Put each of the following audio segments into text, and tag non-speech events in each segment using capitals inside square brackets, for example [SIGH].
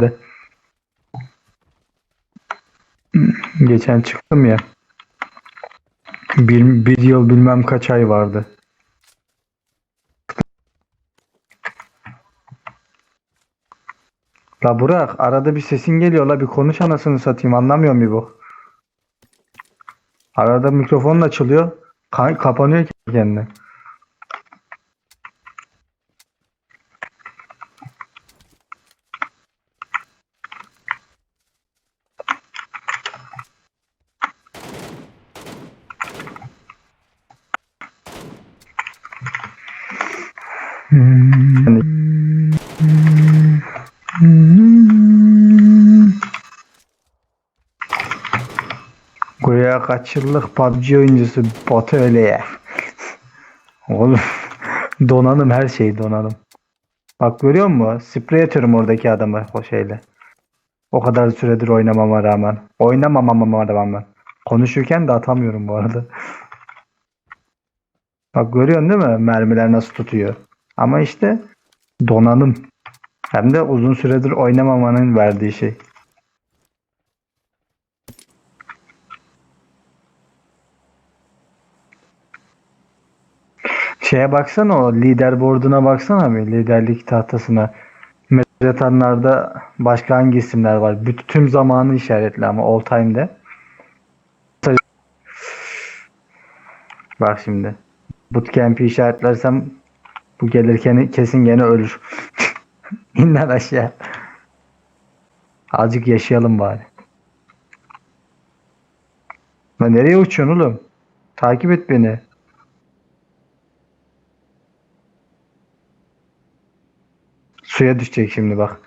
de. Geçen çıktım ya. Bir, bir yıl bilmem kaç ay vardı. La Burak arada bir sesin geliyor la bir konuş anasını satayım anlamıyorum bir bu. Arada mikrofonun açılıyor. ka- kapanıyor kendine. Goya kaç yıllık PUBG oyuncusu bot öyle ya. Oğlum donanım her şey donanım. Bak görüyor musun? Sprey atıyorum oradaki adamı o şeyle. O kadar süredir oynamama rağmen. Oynamamama rağmen. Konuşurken de atamıyorum bu arada. Bak görüyorsun değil mi? Mermiler nasıl tutuyor. Ama işte donanım. Hem de uzun süredir oynamamanın verdiği şey. Şeye baksana o leaderboard'una baksana bir liderlik tahtasına. Mezretanlarda başka hangi isimler var? Bütün tüm zamanı işaretli ama all time'de. Bak şimdi. Bootcamp'i işaretlersem bu gelirken kesin gene ölür. [LAUGHS] İn lan aşağı. Azıcık yaşayalım bari. Lan nereye uçuyorsun oğlum? Takip et beni. Suya düşecek şimdi bak.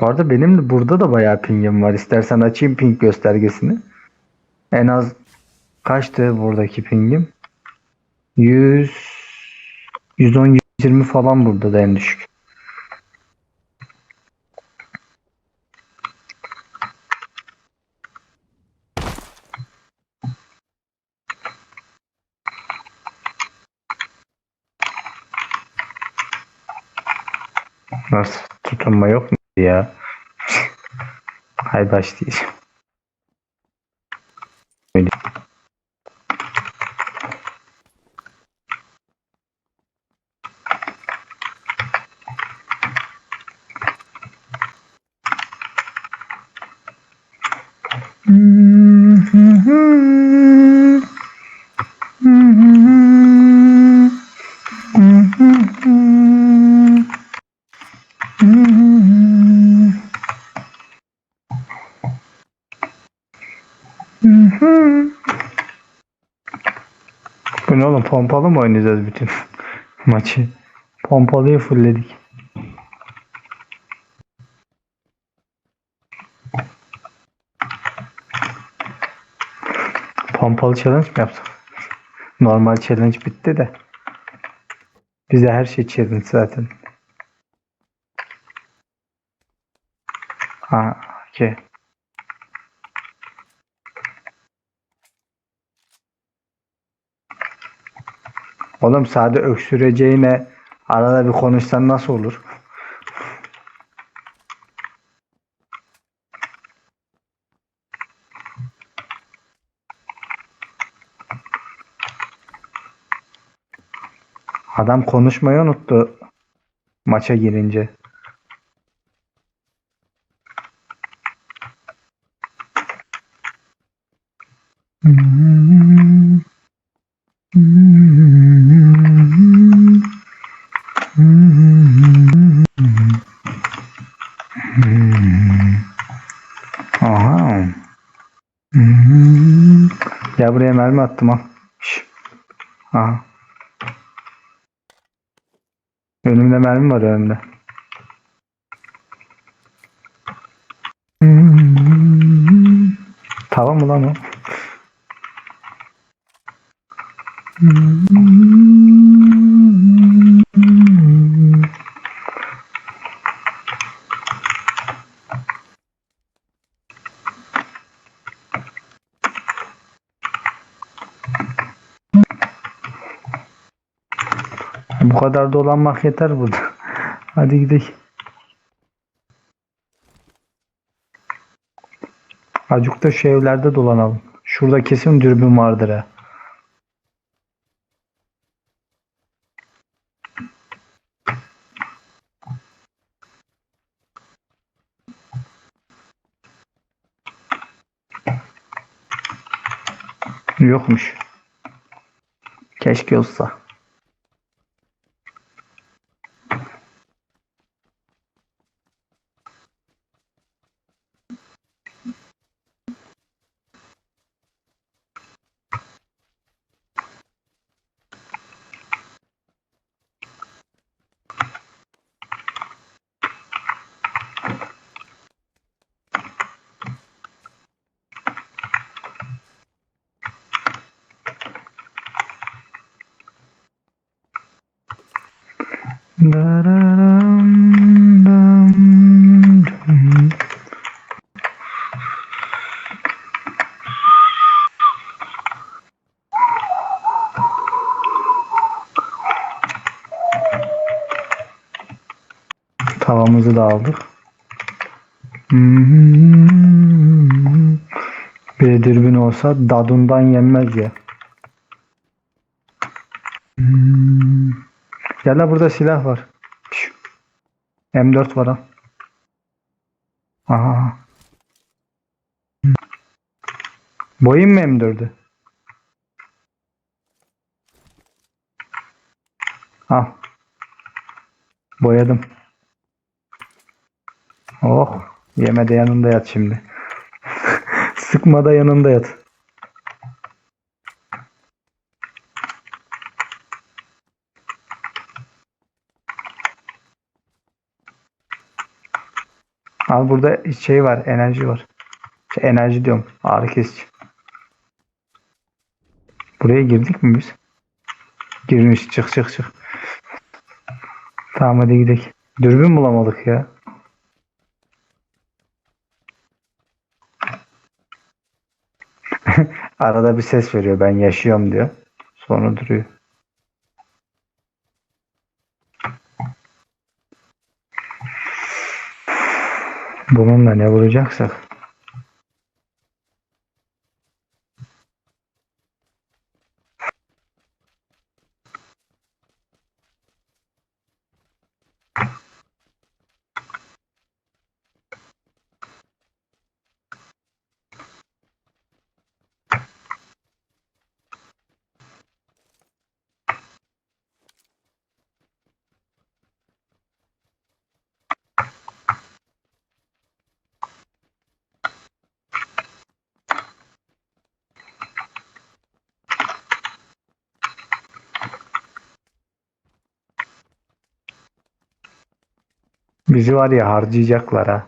Bu arada benim de burada da bayağı pingim var. İstersen açayım ping göstergesini. En az kaçtı buradaki pingim? 100 110 120 falan burada da en düşük. Nasıl tutunma yok mu ya? Hay başlayacağım. Öyle. Ne oğlum pompalı mı oynayacağız bütün [LAUGHS] maçı? Pompalıyı fullledik. Pompalı challenge mi yaptık? Normal challenge bitti de. Bize her şey challenge zaten. Ha, okey. Oğlum sade öksüreceğine arada bir konuşsan nasıl olur? Adam konuşmayı unuttu maça girince. Aha. Ya buraya mermi attım. Şş. Aha. Önümde mermi var önümde. Tamam mı lan o? Kadar dolanmak yeter burada. [LAUGHS] Hadi gidelim. Acık da şu evlerde dolanalım. Şurada kesin dürbün vardır ha. Yokmuş. Keşke olsa. Tavamızı da aldık. Bir dürbün olsa dadundan yenmez ya. Gel la burada silah var. Piş. M4 var ha. Aha. Boyayım mı M4'ü? Al. Boyadım. Oh. Yeme de yanında yat şimdi. [LAUGHS] Sıkma da yanında yat. Al burada şey var, enerji var. Şey, enerji diyorum, ağrı kesici. Buraya girdik mi biz? Girmiş, çık çık çık. Tamam hadi gidelim. Dürbün bulamadık ya. [LAUGHS] Arada bir ses veriyor ben yaşıyorum diyor. Sonra duruyor. Bununla ne vuracaksak. Bizi var ya harcayacaklar ha.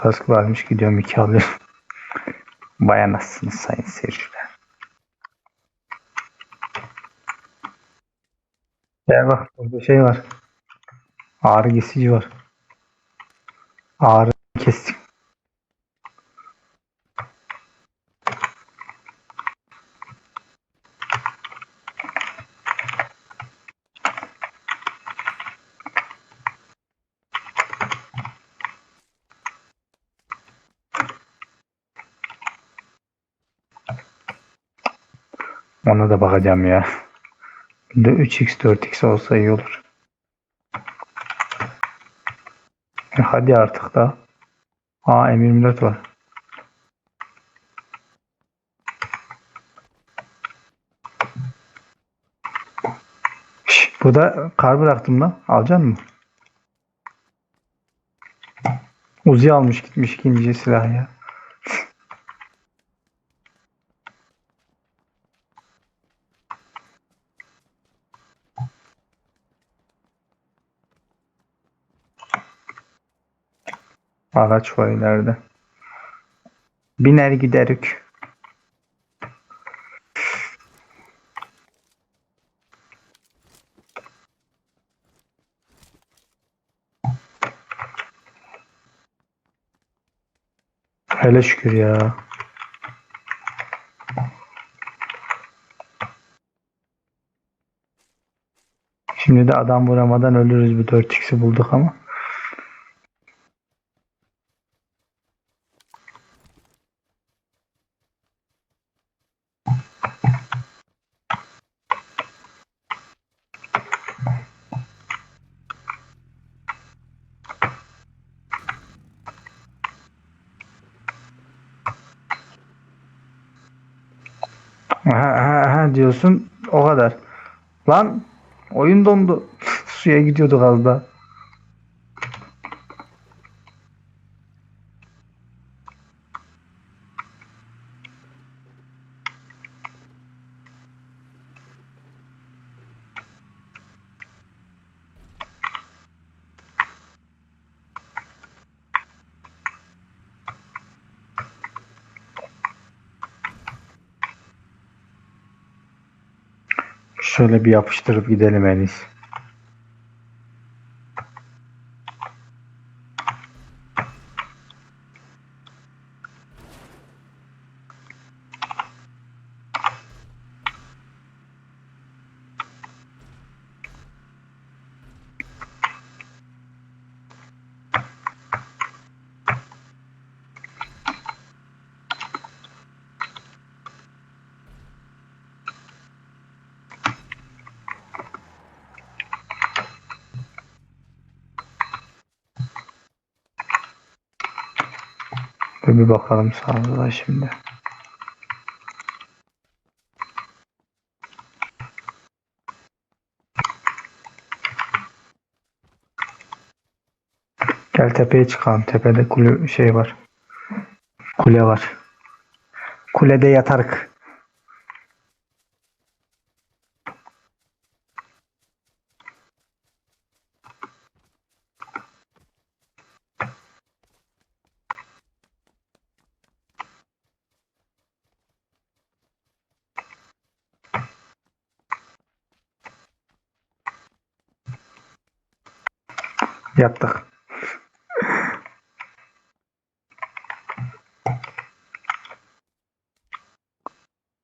Kask varmış gidiyorum iki alıyorum. [LAUGHS] Vay anasını sayın seyirciler. Gel bak burada şey var. Ağrı kesici var. Ağrı kestik. Ona da bakacağım ya. De 3x 4x olsa iyi olur. E Hadi artık da. Aa M24 var. Şş, burada kar bıraktım lan. Alacaksın mı? Uzi almış gitmiş ikinci silah ya. Araç var ileride. Biner giderik. Hele şükür ya. Şimdi de adam vuramadan ölürüz bir 4x'i bulduk ama. Ha, ha, ha diyorsun o kadar. Lan oyun dondu. [LAUGHS] Suya gidiyorduk az. Şöyle bir yapıştırıp gidelim en. Dur bir bakalım sağda şimdi. Gel tepeye çıkalım. Tepede kule şey var. Kule var. Kulede yatarık. Yattık.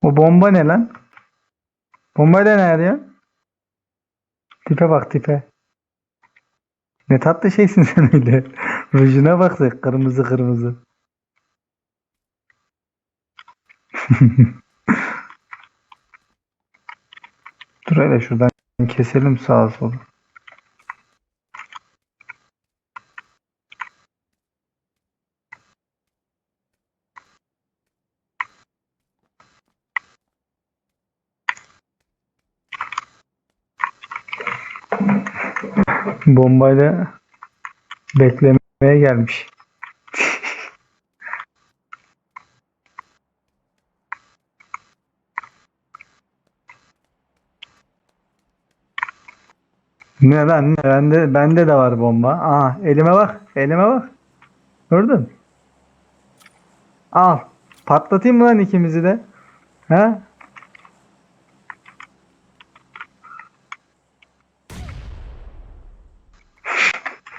O bomba ne lan? Bombayla ne arıyor? Tipe bak tipe. Ne tatlı şeysin sen öyle. [LAUGHS] Rujuna bak sen, kırmızı kırmızı. [LAUGHS] Dur hele şuradan keselim sağa sola. Bombayla beklemeye gelmiş. [LAUGHS] Ne lan ne? Bende, bende de var bomba. Aa elime bak. Elime bak. Gördün? Al. Patlatayım mı lan ikimizi de? Ha?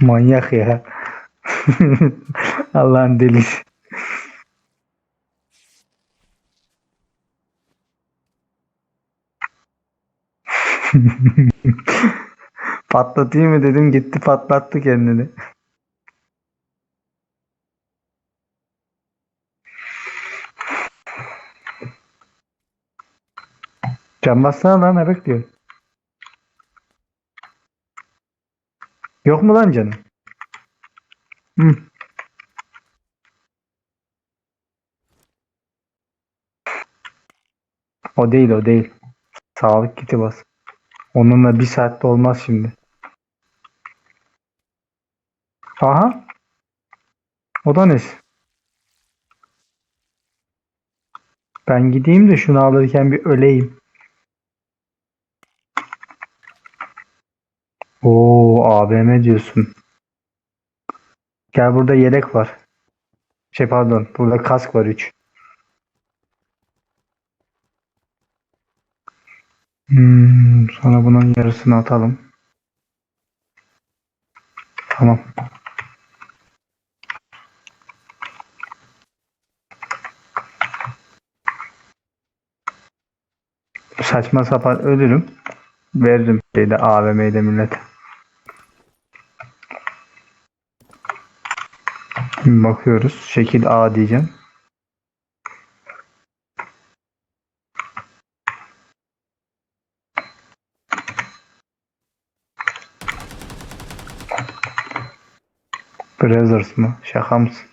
Manyak ya. [LAUGHS] Allah'ın delisi. [LAUGHS] Patlatayım mı dedim gitti patlattı kendini. Can bassana lan ne bekliyorsun? Yok mu lan canım? Hı. O değil o değil. Sağlık kiti bas. Onunla bir saatte olmaz şimdi. Aha. O da ne? Ben gideyim de şunu alırken bir öleyim. Oo AVM diyorsun. Gel burada yelek var. Şey pardon. Burada kask var 3. Hmm, sonra bunun yarısını atalım. Tamam. Saçma sapan ölürüm. Veririm şeyde AVM'de millete. Şimdi bakıyoruz. Şekil A diyeceğim. Brothers mı? Şaka mısın?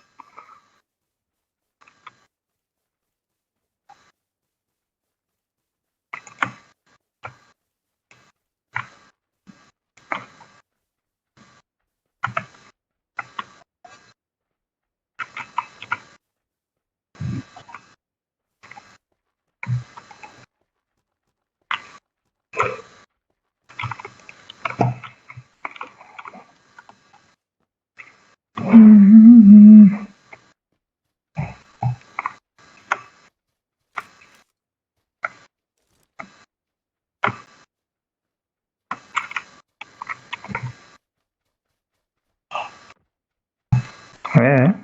Ee?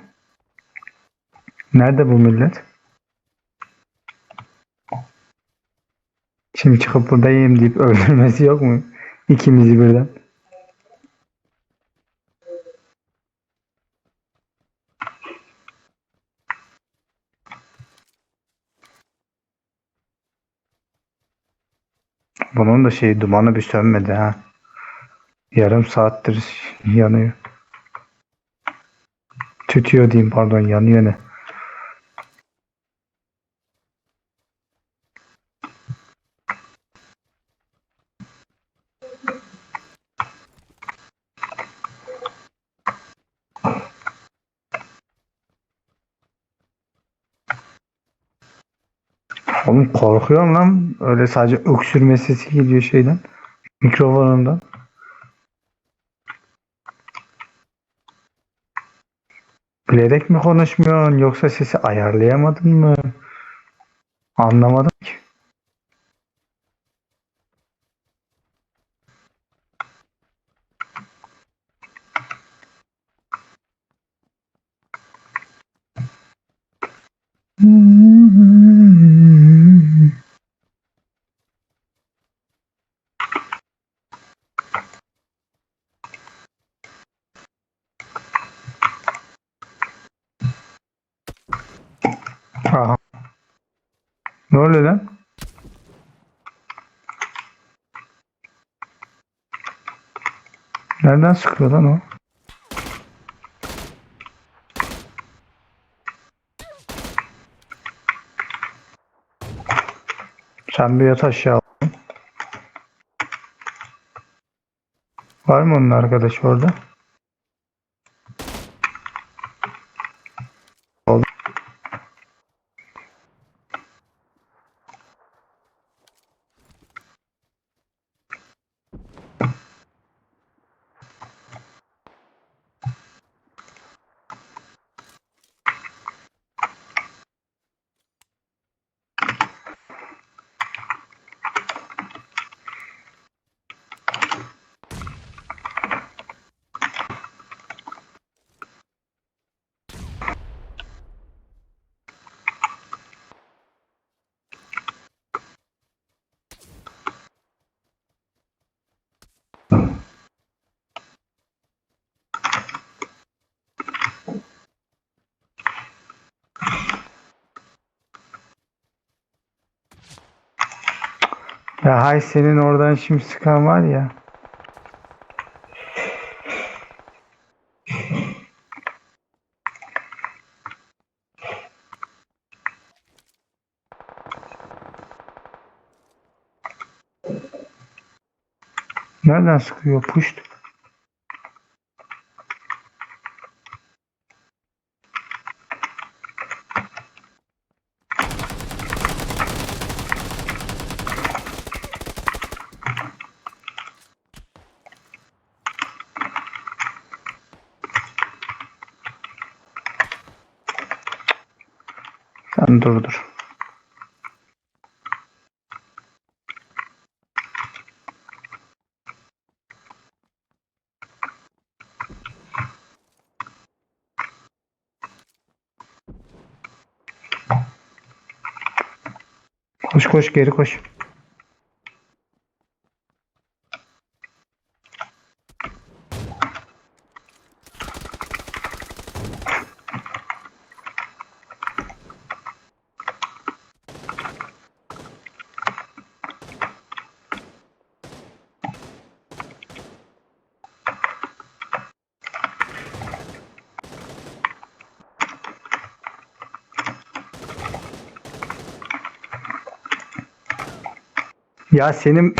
Nerede bu millet? Şimdi çıkıp burada yiyeyim deyip [LAUGHS] öldürmesi yok mu? İkimizi birden. Bunun da şey dumanı bir sönmedi ha. Yarım saattir yanıyor. Tütüyor diyeyim pardon yanıyor ne? Oğlum korkuyorum lan. Öyle sadece öksürme sesi geliyor şeyden. Mikrofonundan. Bilerek mi konuşmuyorsun yoksa sesi ayarlayamadın mı? Anlamadım ki. Aha. Ne oluyor lan? Nereden sıkıyor lan o? Sen bir yat aşağı. Var mı onun arkadaşı orada? Ya hay senin oradan şimdi sıkan var ya. Nereden sıkıyor? Puşt. Dur dur. Koş koş geri koş. Ya senin